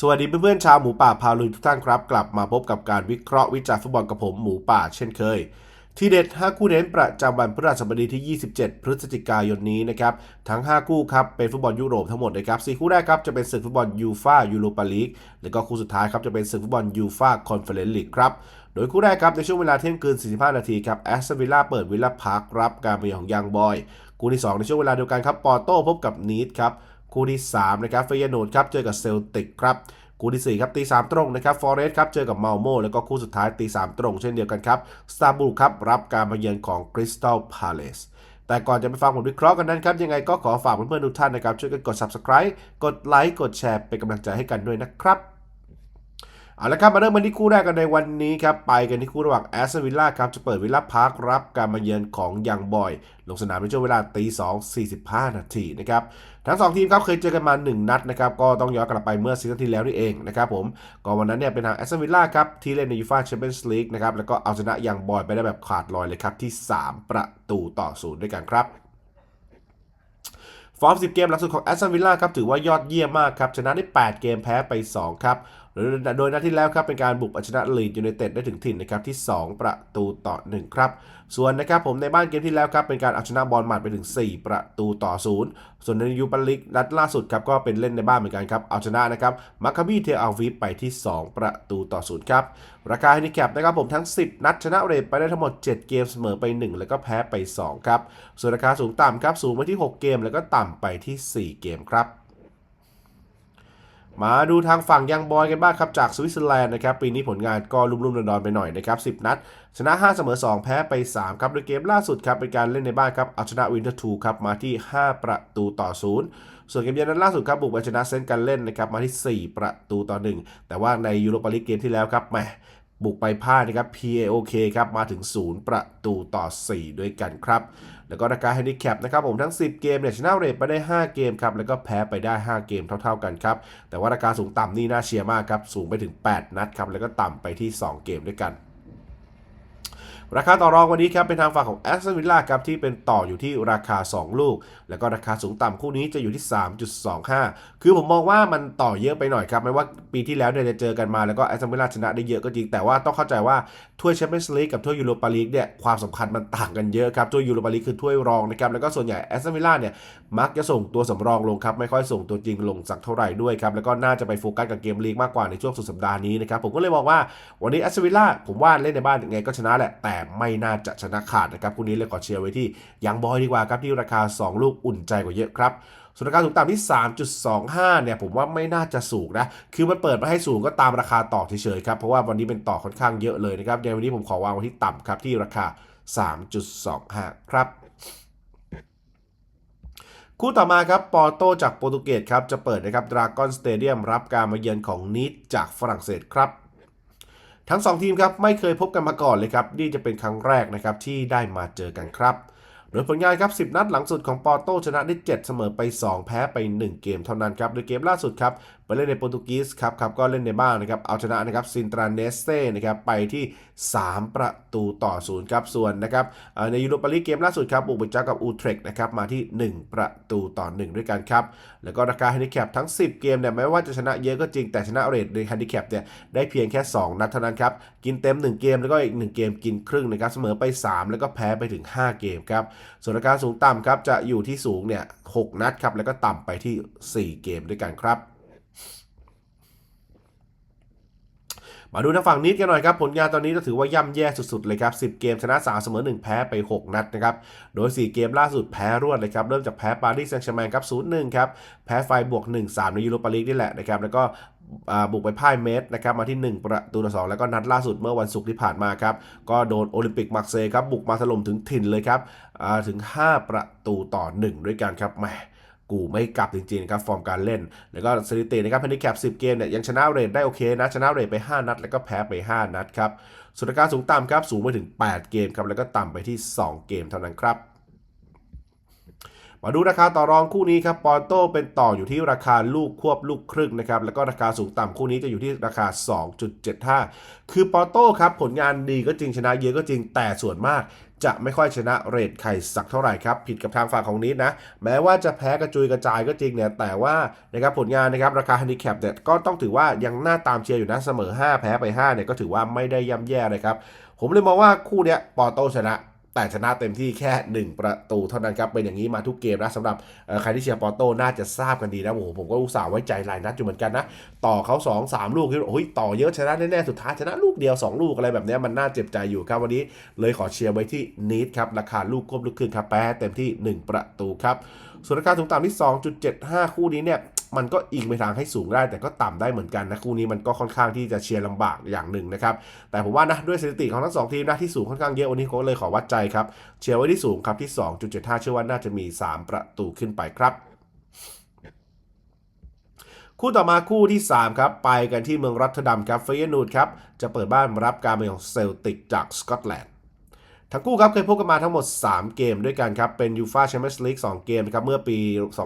สวัสดีเพื่อนๆชาวหมูป่าพาลุยทุกท่านครับ กลับมาพบกับการวิเคราะห์วิจารณ์ฟุตบอลกับผมหมูป่าเช่นเคย ที่เด็ด 5 คู่เน้นประจำวันพฤหัสบดีที่ 27 พฤศจิกายนนี้นะครับ ทั้ง 5 คู่ครับ เป็นฟุตบอลยุโรปทั้งหมดนะครับ4คู่แรกครับ จะเป็นศึกฟุตบอลยูฟายูโรปาลีกแล้วก็คู่สุดท้ายครับ จะเป็นศึกฟุตบอลยูฟาคอนเฟอเรนซ์ลีกครับโดยคู่แรกครับ ในช่วงเวลาเที่ยงคืน 45 นาทีครับแอสตันวิลล่าเปิดวิลล่าพาร์ครับการเยือนของยังบอยคู่ที่ 2 ในช่วงเวลาเดียวกันครับปอร์โต้พบกับนีดครับ คู่ที่3นะครับเฟยโนดครับเจอกับเซลติกครับคู่ที่4ครับตี3ตรงนะครับฟอเรสต์ครับเจอกับเมาโมแล้วก็คู่สุดท้ายตี3ตรงเช่นเดียวกันครับสตาร์บูครับรับการมาเยือนของคริสตัลพาเลสแต่ก่อนจะไปฟังผลวิเคราะห์กันนั้นครับ ยังไงก็ขอฝากเพื่อนๆทุกท่านนะครับ ช่วยกันกด subscribe กดไลค์กดแชร์เป็นกำลังใจให้กันด้วยนะครับ เอาละครับมาเริ่มกันที่คู่แรกกันในวันนี้ครับไปกันที่คู่ระหว่างแอสตันวิลล่าครับจะเปิดวิลล่าพาร์ครับการมาเยือนของยังบอย ลงสนามในช่วงเวลาตี2 45นาทีนะครับทั้ง 2 ทีมครับเคยเจอกันมา 1 นัดนะครับก็ต้องย้อนกลับไปเมื่อซีซั่นที่แล้วนี่เองนะครับผมก็วันนั้นเนี่ยเป็นทางแอสตันวิลล่าครับที่เล่นในยูฟ่าแชมเปี้ยนส์ลีกนะครับแล้วก็เอาชนะยังบอยไปได้แบบขาดลอยเลยครับที่ 3 ประตูต่อศูนย์ด้วยกันครับฟอร์ม10 เกมหลังสุดของแอสตันวิลล่าครับถือว่ายอดเยี่ยมมากครับชนะได้ 8 เกมแพ้ไป 2 ครับ โดยนัดที่แล้วครับเป็นการบุกเอาชนะลีดยูไนเต็ดได้ถึงถิ่นนะครับที่ 2 ประตูต่อ 1 ครับ ส่วนนะครับผมในบ้านเกมที่แล้วครับเป็นการเอาชนะบอลหมัดไปถึง 4 ประตูต่อ 0 ส่วนในยูปาลิกนัดล่าสุดครับก็เป็นเล่นในบ้านเหมือนกันครับเอาชนะนะครับมาคาบีเทลอาวีไปที่ 2 ประตูต่อ 0 ครับ ราคาแฮนดิแคปนะครับผมทั้ง 10 นัดชนะเรทไปได้ทั้งหมด 7 เกมเสมอไป 1 แล้วก็แพ้ไป 2 ครับ ส่วนราคาสูงต่ำครับสูงไปที่ 6 เกม แล้วก็ต่ำไปที่ 4 เกมครับ มาดูทางฝั่งยังบอยกันบ้างครับจากสวิตเซอร์แลนด์นะครับปีนี้ผลงานก็ลุ่มๆดอนๆไปหน่อยนะครับ10 นัด ชนะ 5 เสมอ 2 แพ้ไป 3 ครับโดยเกมล่าสุดครับเป็นการเล่นในบ้านครับเอาชนะวินเทอร์ทูครับมาที่ 5 ประตูต่อ 0 ส่วนเกมเยือนนัดล่าสุดครับบุกไปชนะเซนต์กันเล่นนะครับมาที่ 4 ประตูต่อ 1 แต่ว่าในยูโรปาลีกเกมที่แล้วครับแหม บุกไปพลาดนะครับ PAOK ครับมาถึง 0 ประตูต่อ 4 ด้วยกันครับ แล้วก็ราคาแฮนดิแคปนะครับผมทั้ง 10 เกมเนี่ยชนะเรทไปได้ 5 เกมครับ แล้วก็แพ้ไปได้ 5 เกมเท่า ๆกันครับ แต่ว่าราคาสูงต่ำนี่น่าเชียร์มากครับ สูงไปถึง 8 นัดครับ แล้วก็ต่ำไปที่ 2 เกมด้วยกัน ราคาต่อรองวันนี้ครับเป็นทางฝั่งของแอสตันวิลล่าครับที่เป็นต่ออยู่ที่ราคา 2 ลูก แล้วก็ราคาสูงต่ำคู่นี้จะอยู่ที่ 3.25 คือผมมองว่ามันต่อเยอะไปหน่อยครับไม่ว่าปีที่แล้วเนี่ยจะเจอกันมาแล้วก็แอสตันวิลล่าชนะได้เยอะก็จริง แต่ว่าต้องเข้าใจว่าถ้วยแชมเปี้ยนส์ลีกกับถ้วยยูโรปาลีกเนี่ยความสำคัญมันต่างกันเยอะครับถ้วยยูโรปาลีกคือถ้วยรองนะครับแล้วก็ส่วนใหญ่แอสตันวิลล่าเนี่ยมักจะส่งตัวสำรองลงครับไม่ค่อยส่งตัวจริงลงสักเท่าไหร่ด้วยครับแล้วก็น่าจะไปโฟกัสกับเกมลีกมากกว่าในช่วงสุดสัปดาห์นี้นะครับผมก็เลยมองว่าวันนี้แอสตันวิลล่าผมว่าเล่นในบ้านยังไงก็ชนะแหละแต่ไม่น่าจะชนะขาดนะครับคู่นี้เลยขอเชียร์ไว้ที่ยังบอยดีกว่าครับที่ราคา 2 ลูกอุ่นใจกว่าเยอะครับส่วนราคาสูงต่ำที่ 3.25 เนี่ยผมว่าไม่น่าจะสูงนะ คือมันเปิดมาให้สูงก็ตามราคาต่อเฉยๆครับ เพราะว่าวันนี้เป็นต่อค่อนข้างเยอะเลยนะครับ ในวันนี้ผมขอวางไว้ที่ต่ำครับที่ราคา 3.25 ครับ คู่ต่อมาครับ ปอร์โตจากโปรตุเกสครับ จะเปิดนะครับดราก้อนสเตเดียมรับการมาเยือนของนิดจากฝรั่งเศสครับ ทั้ง 2 ทีมครับไม่เคยพบกันมาก่อนเลยครับนี่จะเป็นครั้งแรกนะครับที่ได้มาเจอกันครับ โดยผลงานครับ 10 นัดหลังสุดของปอร์โตชนะได้ 7 เสมอไป 2 แพ้ไป 1 เกมเท่านั้นครับโดยเกมล่าสุดครับ ไปเล่นในโปรตุเกสครับครับก็เล่นในบ้านนะครับเอาชนะนะครับซินตราเนสเต้นะครับไปที่ 3 ประตูต่อ0ครับส่วนนะครับในยูโรปาลีกเกมล่าสุดครับบุกไปเจอกับอูเทรกนะครับมาที่ 1 ประตูต่อ 1 ด้วยกันครับแล้วก็ราคาแฮนดิแคปทั้ง 10 เกมเนี่ยแม้ว่าจะชนะเยอะก็จริงแต่ชนะเรทในแฮนดิแคปเนี่ยได้เพียงแค่ 2 นัดเท่านั้นครับกินเต็ม 1 เกมแล้วก็อีก 1 เกมกินครึ่งนะครับเสมอไป 3 แล้วก็แพ้ไปถึง 5 เกมครับส่วนราคาสูงต่ำครับจะอยู่ที่สูงเนี่ย6นัดครับแล้วก็ต่ำไปที่ 4 เกมด้วยกันครับ มาดูทางฝั่งนิดกันหน่อยครับ ผลงานตอนนี้ก็ถือว่าย่ำแย่สุดๆเลยครับ 10 เกมชนะ 3 เสมอ 1 แพ้ไป 6 นัดนะครับ โดย 4 เกมล่าสุดแพ้รวดเลยครับ เริ่มจากแพ้ปารีสแซงต์แชร์แมงครับ 0-1 ครับ แพ้ไฟบวก 1-3 ในยูโรปาลีกนี่แหละนะครับ แล้วก็บุกไปพ่ายเมสนะครับมาที่ 1 ประตูต่อ2แล้วก็นัดล่าสุดเมื่อวันศุกร์ที่ผ่านมาครับ ก็โดนโอลิมปิกมาร์เซย์ครับบุกมาถล่มถึงถิ่นเลยครับถึง 5 ประตูต่อ 1 ด้วยกันครับแหม กูไม่กลับจริงๆนะครับฟอร์มการเล่น แล้วก็สถิตินะครับพันธิแคป10 เกมเนี่ยยังชนะเรทได้โอเคนะชนะเรทไป 5 นัด แล้วก็แพ้ไป 5 นัดครับส่วนราคาสูงต่ำครับสูงไปถึง 8 เกมครับแล้วก็ต่ำไปที่ 2 เกมเท่านั้นครับมาดูราคาต่อรองคู่นี้ครับ ปอร์โตเป็นต่ออยู่ที่ราคาลูกควบลูกครึ่งนะครับ แล้วก็ราคาสูงต่ำคู่นี้จะอยู่ที่ราคา 2.75 คือปอร์โตครับ ผลงานดีก็จริงชนะเยอะก็จริงแต่ส่วนมาก จะไม่ค่อยชนะเรทไข่สักเท่าไหร่ครับ ผิดกับทางฝั่งของนิดนะ แม้ว่าจะแพ้กระจุยกระจายก็จริงเนี่ย แต่ว่านะครับผลงานนะครับราคาฮันดิแคปเนี่ยก็ต้องถือว่ายังน่าตามเชียร์อยู่นะเสมอ 5 แพ้ไป5เนี่ยก็ถือว่าไม่ได้ย่ำแย่เลยครับ ผมเลยมองว่าคู่เนี้ยปอโตชนะ แต่ชนะเต็มที่แค่ 1 ประตูเท่านั้นครับเป็นอย่างนี้มาทุกเกมนะสำหรับใครที่เชียร์ปอร์โตน่าจะทราบกันดีนะโอ้โหผมก็อุตส่าห์ไว้ใจหลายนัดอยู่เหมือนกันนะต่อเขา 2 3 ลูกที่โอ้ยต่อเยอะชนะแน่ๆสุดท้ายชนะลูกเดียว 2 ลูกอะไรแบบนี้มันน่าเจ็บใจอยู่ครับวันนี้เลยขอเชียร์ไว้ที่นีดครับราคาลูกควบลูกครึ่งครับแพ้เต็มที่ 1 ประตูครับส่วนราคาสูงต่ำที่ 2.75 คู่นี้เนี่ย มันก็อิงไปทางให้สูงได้ แต่ก็ต่ำได้เหมือนกันนะคู่นี้มันก็ค่อนข้างที่จะเชียร์ลำบากอย่างหนึ่งนะครับแต่ผมว่านะด้วยสถิติของทั้งสองทีมนะที่สูงค่อนข้างเยอะวันนี้โค้ชเลยขอวัดใจครับเชียร์ไว้ที่สูงครับที่ 2.75 เชื่อว่าน่าจะมี 3 ประตูขึ้นไปครับคู่ต่อมาคู่ที่ 3 ครับ ไปกันที่เมืองรัตเทอร์ดัมครับเฟยนูดครับ จะเปิดบ้านรับการมาของเซลติกจากสกอตแลนด์ ทั้งคู่ครับเคยพบกันมาทั้งหมด 3 เกมด้วยกันครับ เป็นยูฟาแชมเปี้ยนส์ลีก2เกมนะครับเมื่อปี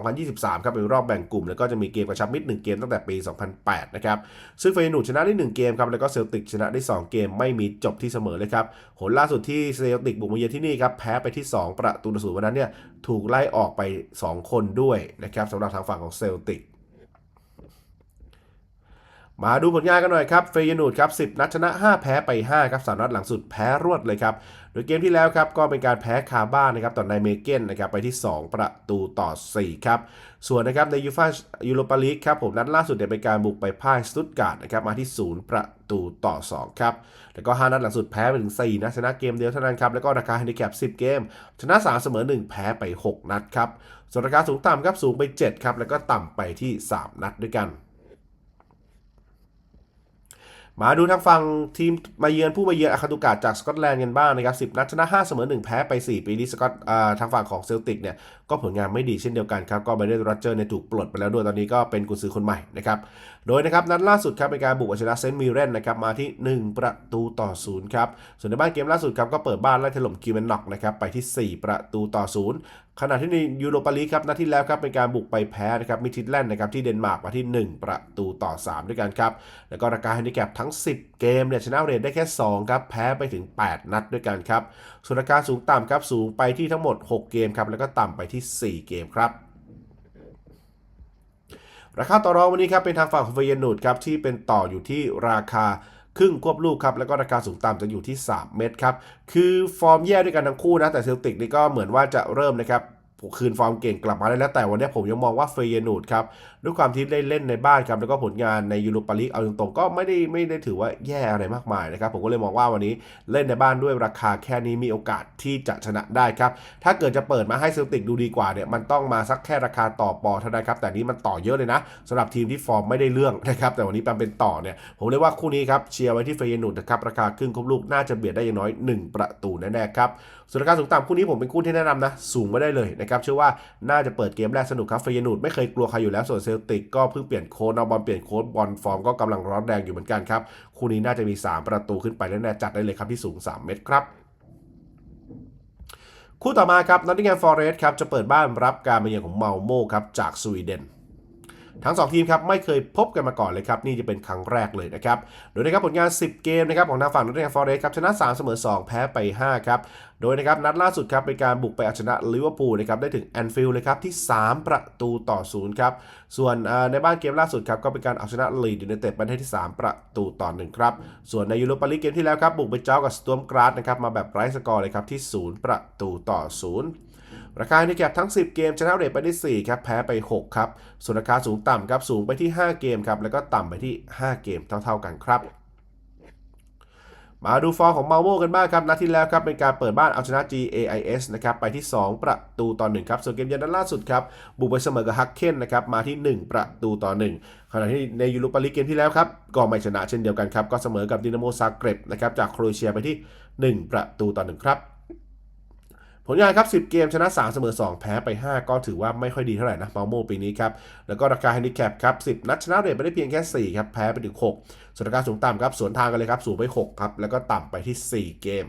2023 ครับเป็นรอบแบ่งกลุ่ม แล้วก็จะมีเกมกระชับมิตร1เกมตั้งแต่ปี 2008 นะครับ ซึ่งเฟยนูดชนะได้ 1 เกมครับ แล้วก็เซลติกชนะได้ 2 เกมไม่มีจบที่เสมอเลยครับผลล่าสุดที่เซลติกบุกมาเยือนที่นี่ครับแพ้ไปที่ 2 ประตูต่อศูนย์วันนั้นเนี่ยถูกไล่ออกไป 2 คนด้วยนะครับสำหรับทางฝั่งของเซลติก มาดูผลงานกันหน่อยครับเฟยนูดครับ10 นัดชนะ 5 แพ้ไป 5 ครับสามนัดหลังสุดแพ้รวดเลยครับ โดยเกมที่แล้วครับก็เป็นการแพ้คาบ้านนะครับต่อไนเมเกนนะครับไปที่ 2 ประตูต่อ 4 ครับ ส่วนนะครับในยูฟายูโรปาลีกครับผมนัดล่าสุดเนี่ยเป็นการบุกไปพ่ายสตุตการ์ดนะครับมาที่ 0 ประตูต่อ 2 ครับ แล้วก็ 5 นัดหลังสุดแพ้ไปถึง 4 นะชนะเกมเดียวเท่านั้นครับ แล้วก็ราคาแฮนดิแคป10 เกม ชนะ 3 เสมอ 1 แพ้ไป 6 นัดครับส่วนราคาสูงต่ำครับสูงไป 7 ครับแล้วก็ต่ำไปที่ 3 นัดด้วยกัน มาดูทางฝั่งทีมมาเยือนผู้มาเยือนอาคาตุกาจากสกอตแลนด์กันบ้างนะครับ10นัดชนะ5เสมอ1 แพ้ไป 4 ปีนี้สกอตทางฝั่งของเซลติกเนี่ยก็ผลงานไม่ดีเช่นเดียวกันครับ ก็ไบเดนโรเจอร์เนี่ยถูกปลดไปแล้วด้วยตอนนี้ก็เป็นกุญซือคนใหม่นะครับ โดยนะครับนัดล่าสุดครับเป็นการบุกเอาชนะเซนต์มิเรนนะครับมาที่ 1 ประตูต่อ0ครับส่วนในบ้านเกมล่าสุดครับก็เปิดบ้านไล่ถล่มคิวเมนน็อกนะครับไปที่ 4 ประตูต่อ0ขณะที่ในยูโรปาลีครับนัดที่แล้วครับเป็นการบุกไปแพ้นะครับมิทิดแลนด์นะครับที่เดนมาร์กมาที่ 1 ประตูต่อ 3 ด้วยกันครับ แล้วก็ราคาแฮนดิแคปทั้ง 10 เกมเนี่ยชนะเรทได้แค่ 2 ครับ แพ้ไปถึง 8 นัดด้วยกันครับ ส่วนราคาสูงต่ำครับสูงไปที่ทั้งหมด 6 เกมครับ แล้วก็ต่ำไปที่ 4 เกมครับราคาต่อรองวันนี้ครับเป็นทางฝั่งของเฟยนูดครับที่เป็นต่ออยู่ที่ราคา ครึ่งควบลูกครับ แล้วก็ราคาสูงต่ำจะอยู่ที่ 3 เม็ดครับ คือฟอร์มแย่ด้วยกันทั้งคู่นะ แต่เซลติกนี่ก็เหมือนว่าจะเริ่มนะครับ คืนฟอร์มเก่งกลับมาได้แล้วแต่วันนี้ผมยังมองว่าเฟยนูดครับ ด้วยความที่ได้เล่นในบ้านครับแล้วก็ผลงานในยูโรปาลีกเอาตรงๆก็ไม่ได้ไม่ได้ถือว่าแย่อะไรมากมายนะครับผมก็เลยมองว่าวันนี้เล่นในบ้านด้วยราคาแค่นี้มีโอกาสที่จะชนะได้ครับถ้าเกิดจะเปิดมาให้เซลติกดูดีกว่าเนี่ยมันต้องมาสักแค่ราคาต่อปอเท่านั้นครับแต่นี้มันต่อเยอะเลยนะสำหรับทีมที่ฟอร์มไม่ได้เรื่องนะครับแต่วันนี้เป็นต่อเนี่ยผมเลยว่าคู่นี้ครับเชียร์ไว้ที่เฟยนูดนะครับราคาครึ่งครบลูกน่าจะเบียดได้อย่างน้อย 1 ประตูแน่ๆครับส่วนราคาสูงต่ำคู่นี้ผมเป็นคู่ที่แนะนำนะสูงไม่ได้เลยนะครับเชื่อว่าน่าจะเปิดเกมแรกสนุกครับเฟยนูดไม่เคยกลัวใครอยู่แล้วส่วนเซลติกก็เพิ่งเปลี่ยนโค้ดเอาบอลเปลี่ยนโค้ดบอลฟอร์มก็กำลังร้อนแรงอยู่เหมือนกันครับ คู่นี้น่าจะมี 3 ประตูขึ้นไปแน่ๆจัดได้เลยครับที่สูง 3 เมตรครับคู่ต่อมาครับนอตติงแฮมฟอเรสต์ครับจะเปิดบ้านรับการมาเยือนของเมาโมครับจากสวีเดน ทั้ง 2 ทีมครับไม่เคยพบกันมาก่อนเลยครับนี่จะเป็นครั้งแรกเลยนะครับโดยนะครับผลงาน 10 เกมนะครับของทางฝั่งนอตติงแฮมฟอร์เรสต์ครับชนะ 3 เสมอ 2 แพ้ไป 5 ครับ โดยนะครับนัดล่าสุดครับเป็นการบุกไปเอาชนะลิเวอร์พูลนะครับได้ถึงแอนฟิลด์เลยครับที่ 3 ประตูต่อ0ครับส่วนในบ้านเกมล่าสุดครับก็เป็นการเอาชนะลีดยูไนเต็ดไปได้ที่ 3 ประตูต่อ1ครับส่วนในยูโรปาลีกเกมที่แล้วครับบุกไปเจ้ากับสตอมกราดนะครับมาแบบไร้สกอร์เลยครับที่ 0 ประตูต่อ 0 ราคาในแคปทั้ง 10 เกมชนะเรทไปได้4ครับแพ้ไป 6 ครับ ส่วนราคาสูงต่ำครับสูงไปที่ 5 เกมครับแล้วก็ต่ำไปที่ 5 เกมเท่า ๆกันครับมาดูฟอร์มของมาโมกันบ้างครับนัดที่แล้วครับเป็นการเปิดบ้านเอาชนะ GAIS นะครับไปที่ 2 ประตูต่อ1ครับส่วนเกมเย็นนัดล่าสุดครับบุกไปเสมอกับฮักเคนนะครับมาที่ 1 ประตูต่อ 1 ขณะที่ในยูโรปาลีกเกมที่แล้วครับก็ไม่ชนะเช่นเดียวกันครับก็เสมอกับดินาโมซาเกร็บนะครับจากโครเอเชียไปที่ 1 ประตูต่อ 1 ครับ ผลงานครับ 10 เกมชนะ 3 เสมอ 2 แพ้ไป 5 ก็ถือว่าไม่ค่อยดีเท่าไหร่นะมาโมปีนี้ครับ แล้วก็ราคาแฮนดิแคปครับ 10 นัดชนะเรทไปได้เพียงแค่ 4 ครับ แพ้ไปถึง 6ส่วนราคาสูงต่ำครับ สวนทางกันเลยครับ สูงไป 6 ครับ แล้วก็ต่ำไปที่ 4 เกม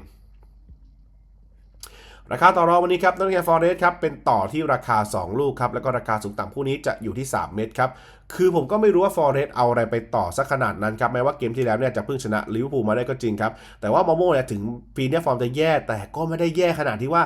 ราคาต่อรองวันนี้ครับนอตติงแฮมฟอเรสครับ เป็นต่อที่ราคา 2 ลูกครับ แล้วก็ราคาสูงต่ำคู่นี้จะอยู่ที่ 3 เมตรครับคือผมก็ไม่รู้ว่าฟอร์เรสเอาอะไรไปต่อสักขนาดนั้นครับแม้ว่าเกมที่แล้วเนี่ยจะเพิ่งชนะลิเวอร์พูลมาได้ก็จริงครับ แต่ว่ามาโม่เนี่ยถึงปีนี้ฟอร์มจะแย่แต่ก็ไม่ได้แย่ขนาดที่ว่า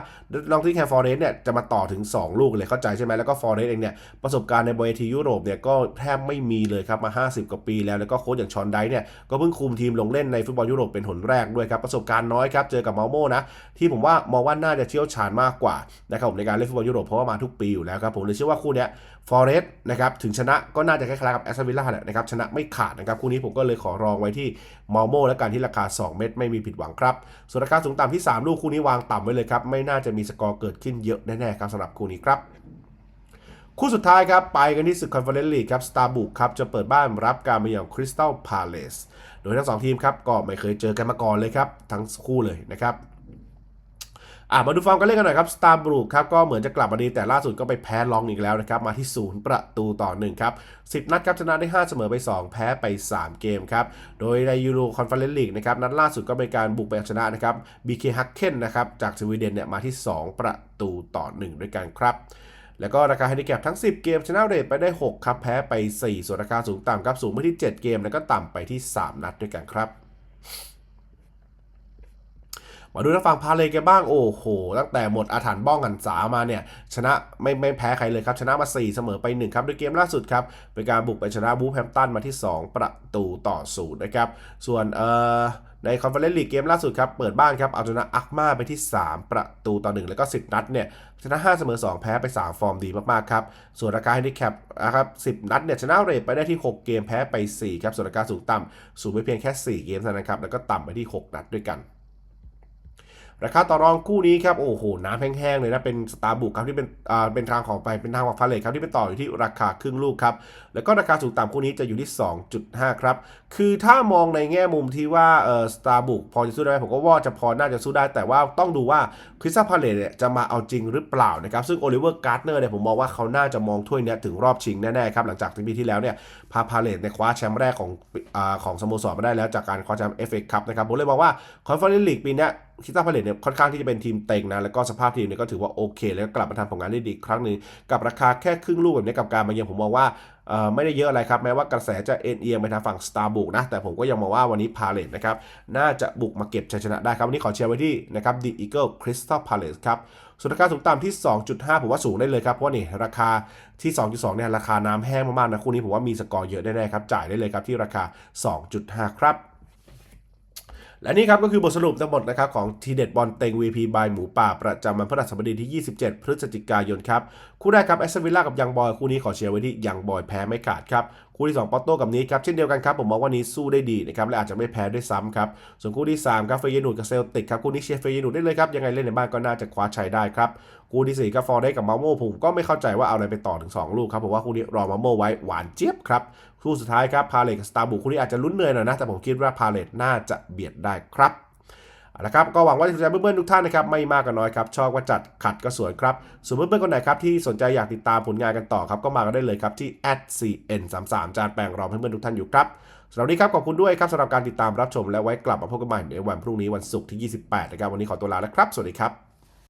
ลองที่แคฟอร์เรสเนี่ยจะมาต่อถึง 2 ลูกเลยเข้าใจใช่ไหมแล้วก็ฟอร์เรสเองเนี่ยประสบการณ์ในบอยทียุโรปเนี่ยก็แทบไม่มีเลยครับมา 50 กว่าปีแล้วแล้วก็โค้ชอย่างชอนไดเนี่ยก็เพิ่งคุมทีมลงเล่นในฟุตบอลยุโรปเป็นหนแรกด้วยครับประสบการณ์น้อยครับเจอกับมาโม่นะที่ผมว่ามองว่าน่าจะเชี่ยวชาญมากกว่านะครับผมในการเล่นฟุตบอลยุโรปเพราะว่ามาทุกปีอยู่แล้วครับผมเลยเชื่อว่าคู่เนี้ย ฟอร์เรสนะครับถึงชนะก็น่าจะคล้ายๆกับแอสตันวิลล่าแหละนะครับชนะไม่ขาดนะครับคู่นี้ผมก็เลยขอรองไว้ที่มาโม่และการที่ราคา 2 เม็ดไม่มีผิดหวังครับ ส่วนราคาสูงต่ำที่ 3 ลูกคู่นี้วางต่ำไว้เลยครับ ไม่น่าจะมีสกอร์เกิดขึ้นเยอะแน่ๆครับสำหรับคู่นี้ครับคู่สุดท้ายครับ ไปกันที่ศึกคอนเฟอเรนซ์ลีกครับสตาร์บุกครับ จะเปิดบ้านรับการมาอย่างคริสตัลพาเลสโดยทั้งสองทีมครับ ก็ไม่เคยเจอกันมาก่อนเลยครับ ทั้งคู่เลยนะครับ อะมาดูฟอร์มกันเล่นกันหน่อยครับสตาร์บรูครับก็เหมือนจะกลับมาดีแต่ล่าสุดก็ไปแพ้ลองอีกแล้วนะครับมาที่ศูนย์ประตูต่อ 1 ครับ 10 นัดครับชนะได้ 5 เสมอไป 2 แพ้ไป 3 เกมครับ โดยในยูโรคอนเฟอเรนซ์ลีกนะครับนัดล่าสุดก็เป็นการบุกไปเอาชนะนะครับบีเคฮักเคนนะครับจากสวีเดนเนี่ยมาที่ 2 ประตูต่อ 1 ด้วยกันครับแล้วก็ราคาแฮนดิแคปทั้ง 10 เกมชนะเรทไปได้ 6 ครับ แพ้ไป 4 ส่วนราคาสูงต่ำครับ สูงไปที่ 7 เกม แล้วก็ต่ำไปที่ 3 นัดด้วยกันครับ มาดูทางฝั่งพาเลกันบ้างโอ้โห ตั้งแต่หมดอาถรรพ์บ้องหันษามาเนี่ยชนะไม่ไม่แพ้ใครเลยครับ ชนะมา 4 เสมอไป 1 ครับด้วยเกมล่าสุดครับเป็นการบุกไปชนะบูแฮมป์ตันมาที่ 2 ประตูต่อศูนย์นะครับ ส่วนเอ่อในคอนเฟอเรนซ์ลีกเกมล่าสุดครับ เปิดบ้านครับเอาชนะอักมาไปที่ 3 ประตูต่อ 1 แล้วก็ 10 นัดเนี่ย ชนะ 5 เสมอ 2 แพ้ไป 3 ฟอร์มดีมาก ๆ ครับ ส่วนราคาแฮนดิแคปนะครับ 10 นัดเนี่ย ชนะเรทไปได้ที่ 6 เกมแพ้ไป 4 ครับ ส่วนราคาสูงต่ำสูงไปเพียงแค่ 4 เกมเท่านั้นครับ แล้วก็ต่ำไปที่ 6 นัดด้วยกัน ราคาต่อรองคู่นี้ครับโอ้โหน้ำแห้งๆเลยนะเป็นสตาร์บุกครับที่เป็นอ่าเป็นทางของไปเป็นทางของพาเลทครับที่เป็นต่ออยู่ที่ราคาครึ่งลูกครับแล้วก็ราคาสูงต่ำคู่นี้จะอยู่ที่ 2.5 ครับ คือถ้ามองในแง่มุมที่ว่าเออสตาร์บุกพอจะสู้ได้ไหมผมก็ว่าจะพอน่าจะสู้ได้ แต่ว่าต้องดูว่าคริสตัลพาเลทเนี่ยจะมาเอาจริงหรือเปล่านะครับซึ่งโอลิเวอร์การ์ดเนอร์เนี่ยผมมองว่าเขาน่าจะมองถ้วยนี้ถึงรอบชิงแน่ๆครับหลังจากที่ปีที่แล้วเนี่ยพาพาเลทในคว้าแชมป์แรกของอ่าของสโมสรมาได้แล้วจากการคว้าแชมป์เอฟเอคัพนะครับผมเลยมองว่าคอนเฟอเรนซ์ลีกปีนี้ ยคิดว่าพาเลตเนี่ยค่อนข้างที่จะเป็นทีมเต็งนะแล้วก็สภาพทีมเนี่ยก็ถือว่าโอเค แล้วก็กลับมาทำผลงานได้ดีครั้งหนึ่งกับราคาแค่ครึ่งลูกแบบนี้กับการมาเยือนผมมองว่าไม่ได้เยอะอะไรครับ แม้ว่ากระแสจะเอ็นเอียงไปทางฝั่งสตาร์บุกนะ แต่ผมก็ยังมองว่าวันนี้พาเลตนะครับ น่าจะบุกมาเก็บชัยชนะได้ครับ วันนี้ขอเชียร์ไว้ที่นะครับดีอีเกิลคริสตัลพาเลตครับส่วนราคาสูงต่ำที่ 2.5 ผมว่าสูงได้เลยครับ เพราะว่านี่ราคาที่ 2.2 เนี่ยราคาน้ำแห้งมากๆนะคู่นี้ผมว่ามีสกอร์เยอะแน่ๆครับจ่ายได้เลยครับที่ราคา 2.5 ครับ และนี่ครับก็คือบทสรุปทั้งหมดนะครับของทีเด็ดบอลเต็ง VP บายหมูป่า ประจำวันพฤหัสบดีที่ 27 พฤศจิกายนครับคู่แรกครับแอสตันวิลล่ากับยังบอยคู่นี้ขอเชียร์ไว้ที่ยังบอยแพ้ไม่ขาดครับ คู่ที่2ปอตโต้กับนี้ครับเช่นเดียวกันครับผมมองว่านี้สู้ได้ดีนะครับและอาจจะไม่แพ้ด้วยซ้ำครับส่วนคู่ที่3ครับเฟยนูดกับเซลติกครับคู่นี้เชียร์เฟยนูดได้เลยครับยังไงเล่นในบ้านก็น่าจะคว้าชัยได้ครับคู่ที่4ก็ฟอร์ได้กับมาโม่ผมก็ไม่เข้าใจว่าเอาอะไรไปต่อถึง 2 ลูกครับผมว่าคู่นี้รอมาโม่ไว้หวานเจี๊ยบครับคู่สุดท้ายครับพาเลตกับสตาร์บุกคู่นี้อาจจะลุ้นเหนื่อยหน่อยนะแต่ผมคิดว่าพาเลตน่าจะเบียดได้ครับ นะครับก็หวังว่าจะถูกใจเพื่อนๆทุกท่านนะครับไม่มากก็น้อยครับชอบก็จัดขัดก็สวนครับส่วนเพื่อนๆคนไหนครับที่สนใจอยากติดตามผลงานกันต่อครับก็มากันได้เลยครับที่ @cn33 จานแปลงรอเพื่อนๆทุกท่านอยู่ครับสำหรับนนี้ครับขอบคุณด้วยครับสำหรับการติดตามรับชมและไว้กลับมาพบกันใหม่ในวันพรุ่งนี้วันศุกร์ที่ 28นะครับวันนี้ขอตัวลาแล้วครับ สวัสดีครับ